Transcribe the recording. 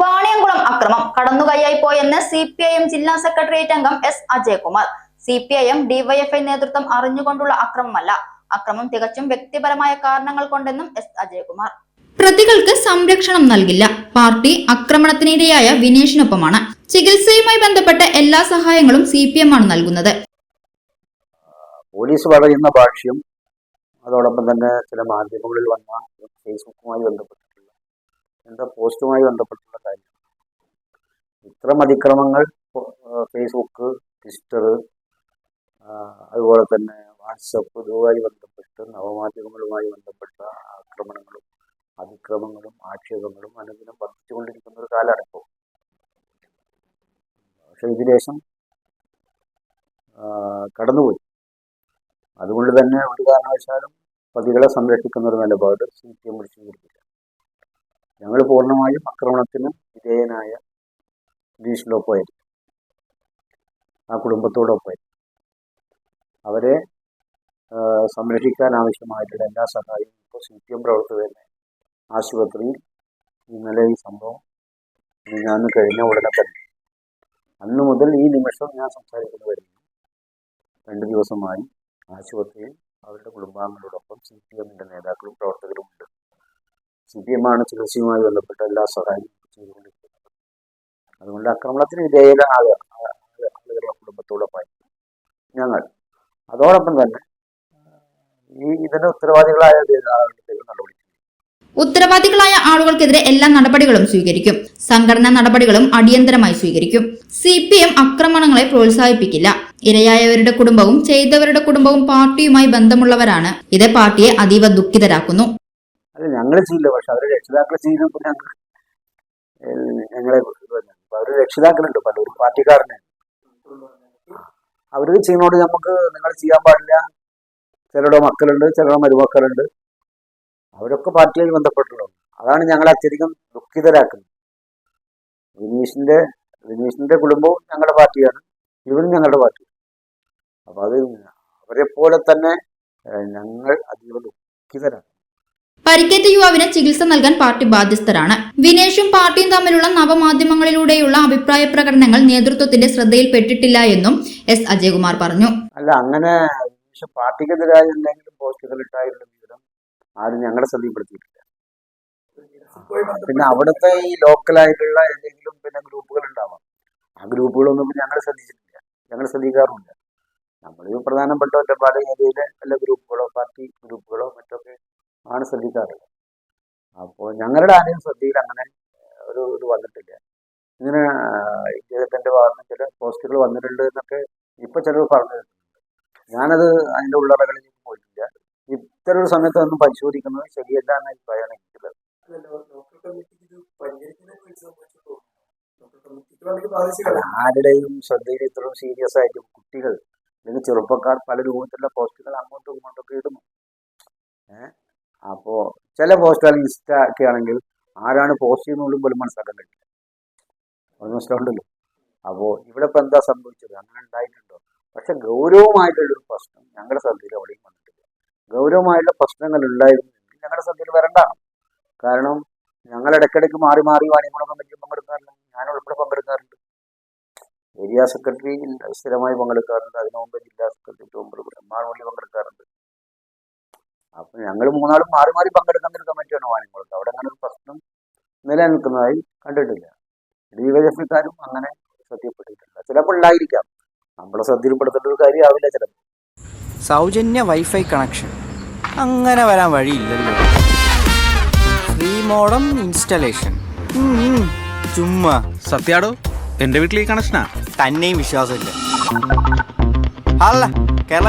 വാണിയംകുളം അക്രമം കടന്നുകൈയായി പോയെന്ന് സി പി ഐ എം ജില്ലാ സെക്രട്ടേറിയറ്റ് അംഗം S Ajayakumar. C P I M DYFI നേതൃത്വം അറിഞ്ഞുകൊണ്ടുള്ള അക്രമമല്ല. അക്രമം തികച്ചും വ്യക്തിപരമായ കാരണങ്ങൾ കൊണ്ടെന്നും എസ് അജയകുമാർ. പ്രതികൾക്ക് സംരക്ഷണം നൽകില്ല. പാർട്ടി ആക്രമണത്തിനിരയായ വിനേഷിനൊപ്പമാണ്. ചികിത്സയുമായി ബന്ധപ്പെട്ട എല്ലാ സഹായങ്ങളും സി പി എം ആണ് നൽകുന്നത്. പോലീസ് പറയുന്ന ഭാഷ്യം അതോടൊപ്പം തന്നെ ചില മാധ്യമങ്ങളിൽ വന്ന ഫേസ്ബുക്കുമായി ബന്ധപ്പെട്ടിട്ടുള്ള എന്താ പോസ്റ്റുമായി ബന്ധപ്പെട്ടുള്ള കാര്യം. ഇത്തരം അതിക്രമങ്ങൾ ഫേസ്ബുക്ക് ട്വിറ്റർ ആ, അതുപോലെ തന്നെ വാട്സപ്പ് ഇതുമായി ബന്ധപ്പെട്ട് നവമാധ്യമങ്ങളുമായി ബന്ധപ്പെട്ട ആക്രമണങ്ങളും അതിക്രമങ്ങളും ആക്ഷേപങ്ങളും അനുദിനം വർദ്ധിച്ചുകൊണ്ടിരിക്കുന്ന ഒരു കാലമാണ് ഇപ്പോൾ പക്ഷെ ഇതിലേശം കടന്നുപോയി. അതുകൊണ്ട് തന്നെ ഒരു കാരണവശാലും പ്രതികളെ സംരക്ഷിക്കുന്ന ഒരു നിലപാട് സി പി എം സ്വീകരിക്കില്ല ഞങ്ങൾ പൂർണമായും ആക്രമണത്തിന് വിധേയനായ ഗീഷിനൊപ്പമായിരിക്കും ആ കുടുംബത്തോടൊപ്പമായിരുന്നു. അവരെ സംരക്ഷിക്കാൻ ആവശ്യമായിട്ടുള്ള എല്ലാ സഹായവും ഇപ്പോൾ സി പി എം പ്രവർത്തകർ തന്നെ ആശുപത്രിയിൽ ഇന്നലെ ഈ സംഭവം ഞാൻ കഴിഞ്ഞ ഉടനെ തന്നെ. അന്ന് മുതൽ ഈ നിമിഷം ഞാൻ സംസാരിക്കുന്നത് വരുന്നു രണ്ട് ദിവസമായി ആശുപത്രിയിൽ അവരുടെ കുടുംബാംഗങ്ങളോടൊപ്പം സി പി എമ്മിന്റെ നേതാക്കളും പ്രവർത്തകരും സി പി എമ്മാണ് ചികിത്സയുമായി ബന്ധപ്പെട്ട എല്ലാ സഹായവും ചെയ്തുകൊണ്ടിരിക്കുന്നത്. അതുകൊണ്ട് ആക്രമണത്തിന് വിധേയരായ ആളുകളെ ആ- കുടുംബത്തോടൊപ്പം ഞങ്ങൾ. അതോടൊപ്പം തന്നെ ഈ ഇതിന് ഉത്തരവാദികളായ ആളുകൾക്ക് നടപടി ഉത്തരവാദികളായ ആളുകൾക്കെതിരെ എല്ലാ നടപടികളും സ്വീകരിക്കും. സംഘടനാ നടപടികളും അടിയന്തരമായി സ്വീകരിക്കും. സി പി എം ആക്രമണങ്ങളെ പ്രോത്സാഹിപ്പിക്കില്ല. ഇരയായവരുടെ കുടുംബവും ചെയ്തവരുടെ കുടുംബവും പാർട്ടിയുമായി ബന്ധമുള്ളവരാണ്. ഇത് പാർട്ടിയെ അതീവ ദുഃഖിതരാക്കുന്നു. അല്ല ഞങ്ങൾ ചെയ്യില്ല പക്ഷെ അവരെ രക്ഷിതാക്കൾ ചെയ്യുന്നപ്പോൾ ഞങ്ങൾ ഞങ്ങളെ അവർ രക്ഷിതാക്കളുണ്ട് പലരും പാർട്ടിക്കാരനെ. അവർ ചെയ്യുന്നോട് നമുക്ക് നിങ്ങൾ ചെയ്യാൻ പാടില്ല. ചിലരുടെ മക്കളുണ്ട് ചിലരുടെ മരുമക്കളുണ്ട്. അവരൊക്കെ പാർട്ടിയിൽ ബന്ധപ്പെട്ടുള്ളൂ അതാണ് ഞങ്ങൾ അത്യധികം ദുഃഖിതരാക്കുന്നത്. വിനീഷിന്റെ വിനീഷിന്റെ കുടുംബവും ഞങ്ങളുടെ പാർട്ടിയാണ്. ഇവരും ഞങ്ങളുടെ പാർട്ടി. അപ്പൊ അത് അവരെ പോലെ തന്നെ ഞങ്ങൾ അതീവ ദുഃഖിതരാണ്. പരിക്കേറ്റ യുവാവിന് ചികിത്സ നൽകാൻ പാർട്ടി ബാധ്യസ്ഥരാണ്. വിനേഷും പാർട്ടിയും തമ്മിലുള്ള നവമാധ്യമങ്ങളിലൂടെയുള്ള അഭിപ്രായ പ്രകടനങ്ങൾ നേതൃത്വത്തിന്റെ ശ്രദ്ധയിൽപ്പെട്ടിട്ടില്ല എന്നും എസ് അജയകുമാർ പറഞ്ഞു. അല്ല അങ്ങനെ പാർട്ടിക്കെതിരായ എന്തെങ്കിലും പോസ്റ്റുകൾ ഞങ്ങളെ ശ്രദ്ധയിൽപ്പെടുത്തിയിട്ടില്ല. പിന്നെ അവിടുത്തെ ഈ ലോക്കലായിട്ടുള്ള ഏതെങ്കിലും പിന്നെ ഗ്രൂപ്പുകൾ ഉണ്ടാവാം. ആ ഗ്രൂപ്പുകളൊന്നും ഞങ്ങൾ ശ്രദ്ധിച്ചിട്ടില്ല. ഞങ്ങൾ ശ്രദ്ധിക്കാറുമില്ല. നമ്മൾ പ്രധാനപ്പെട്ട ഒറ്റപ്പാട് ഏരിയയിലെ വല്ല ഗ്രൂപ്പുകളോ പാർട്ടി ഗ്രൂപ്പുകളോ മറ്റൊക്കെ ആണ് ശ്രദ്ധിക്കാറ് അപ്പോൾ ഞങ്ങളുടെ ആരെയും ശ്രദ്ധയിൽ അങ്ങനെ ഒരു ഇത് വന്നിട്ടില്ല. ഇങ്ങനെ ഇദ്ദേഹത്തിന്റെ ഭാഗത്ത് ചില പോസ്റ്റുകൾ വന്നിട്ടുണ്ട് എന്നൊക്കെ ഇപ്പൊ ചിലർ പറഞ്ഞു ഞാനത് അതിന്റെ ഉള്ളറകളിലേക്ക് പോയിട്ടില്ല. ഇത്തരം ഒരു സമയത്ത് ഒന്നും പരിശോധിക്കുന്നത് ശരിയല്ല എന്ന അഭിപ്രായമാണ് എനിക്കുള്ളത്. ആരുടെയും ശ്രദ്ധയിൽ ഇത്രയും സീരിയസ് ആയിട്ട് കുട്ടികൾ അല്ലെങ്കിൽ ചെറുപ്പക്കാർ പല രൂപത്തിലുള്ള പോസ്റ്റുകൾ അങ്ങോട്ടും ഇങ്ങോട്ടും ഒക്കെ ഇടുന്നു. ഏഹ് അപ്പോ ചില പോസ്റ്റുകൾ ഇൻസ്റ്റ ഒക്കെ ആണെങ്കിൽ ആരാണ് പോസ്റ്റ് ചെയ്യുന്നതും പോലും മനസ്സിലാക്കാൻ കഴിയില്ല. അത് മനസ്സിലാവുണ്ടല്ലോ അപ്പോൾ ഇവിടെ ഇപ്പൊ എന്താ സംഭവിച്ചത്? അങ്ങനെ ഉണ്ടായിട്ടുണ്ടോ? പക്ഷെ ഗൗരവമായിട്ടുള്ളൊരു പ്രശ്നം ഞങ്ങളുടെ ശ്രദ്ധയിൽ എവിടെയും വന്നിട്ടില്ല. ഗൗരവമായിട്ടുള്ള പ്രശ്നങ്ങൾ ഉണ്ടായിരുന്നെങ്കിൽ ഞങ്ങളുടെ ശ്രദ്ധയിൽ വരണ്ട. കാരണം ഞങ്ങൾ ഇടയ്ക്കിടയ്ക്ക് മാറി മാറി വാണിയംകുളം കമ്മിറ്റിയിൽ പങ്കെടുക്കാറില്ല ഞാൻ ഉൾപ്പെടെ പങ്കെടുക്കാറുണ്ട്. ഏരിയ സെക്രട്ടറി സ്ഥിരമായി പങ്കെടുക്കാറുണ്ട്. അതിനു മുമ്പ് ജില്ലാ സെക്രട്ടറി മുമ്പ് ബ്രഹ്മാണുള്ളി പങ്കെടുക്കാറുണ്ട്. അപ്പൊ ഞങ്ങൾ മൂന്നാളും മാറി മാറി പങ്കെടുക്കുന്ന ഒരു കമ്മിറ്റിയാണ് വാണിയംകുളത്ത് അവിടെ അങ്ങനെ ഒരു പ്രശ്നം നിലനിൽക്കുന്നതായി കണ്ടിട്ടില്ല. ഡിവൈഎഫ്ഐക്കാരും അങ്ങനെ ശ്രദ്ധയപ്പെട്ടിട്ടില്ല ചിലപ്പോൾ ഉണ്ടായിരിക്കാം. നമ്മളെ ശ്രദ്ധയിൽപ്പെടുത്തേണ്ട ഒരു കാര്യമാവില്ല ചിലപ്പോൾ സൗജന്യ വൈഫൈ കണക്ഷൻ അങ്ങനെ വരാൻ വഴിയില്ലല്ലോ. ഫ്രീ മോഡം ഇൻസ്റ്റലേഷൻ ചുമ്മാ. സത്യാടോ എന്റെ വീട്ടിൽ ഈ കണക്ഷനാ തന്നെയും വിശ്വാസമില്ല. അല്ല കേരള